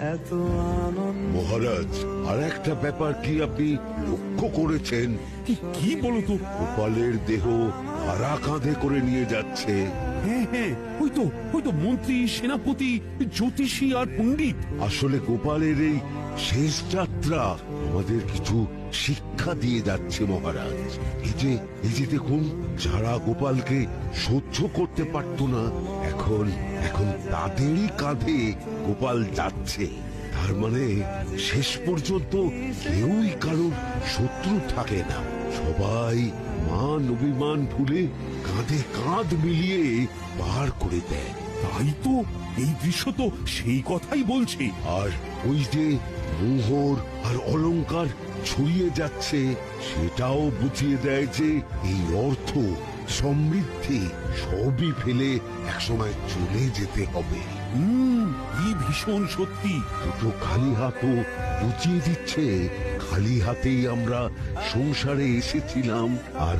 এত আনন্দ। মহারাজ আর একটা ব্যাপার কি আপনি লক্ষ্য করেছেন? কি কি বলো তো? গোপালের দেহ হারা কাঁধে করে নিয়ে যাচ্ছে। হ্যাঁ হ্যাঁ ওই তো ওই তো মন্ত্রী সেনাপতি জ্যোতিষী আর পণ্ডিত। আসলে গোপালের এই শেষ যাত্রা আমাদের কিছু শিক্ষা দিয়ে যাচ্ছে মহারাজ। এই যে এই যে দেখুন যারা গোপালকে সহ্য করতে পারতো না এখন এখন তাদেরই কাঁধে গোপাল যাচ্ছে তার মানে শেষ পর্যন্ত কেউই কারোর শত্রু থাকে না। সবাই মান অভিমান ভুলে কাঁধে কাঁধ মিলিয়ে পার করে দেয়। তাই তো এই দৃশ্য তো সেই কথাই বলছে। আর ওই যে মোহর আর অলংকার ছড়িয়ে যাচ্ছে সেটাও বুঝিয়ে দেয় যে এই অর্থ সমৃদ্ধি সবই ফেলে একসময় চলে যেতে হবে। হুম কি ভীষণ সত্যি। দুটো খালি হাতও বুঝিয়ে দিচ্ছে খালি হাতেই আমরা সংসারে এসেছিলাম আর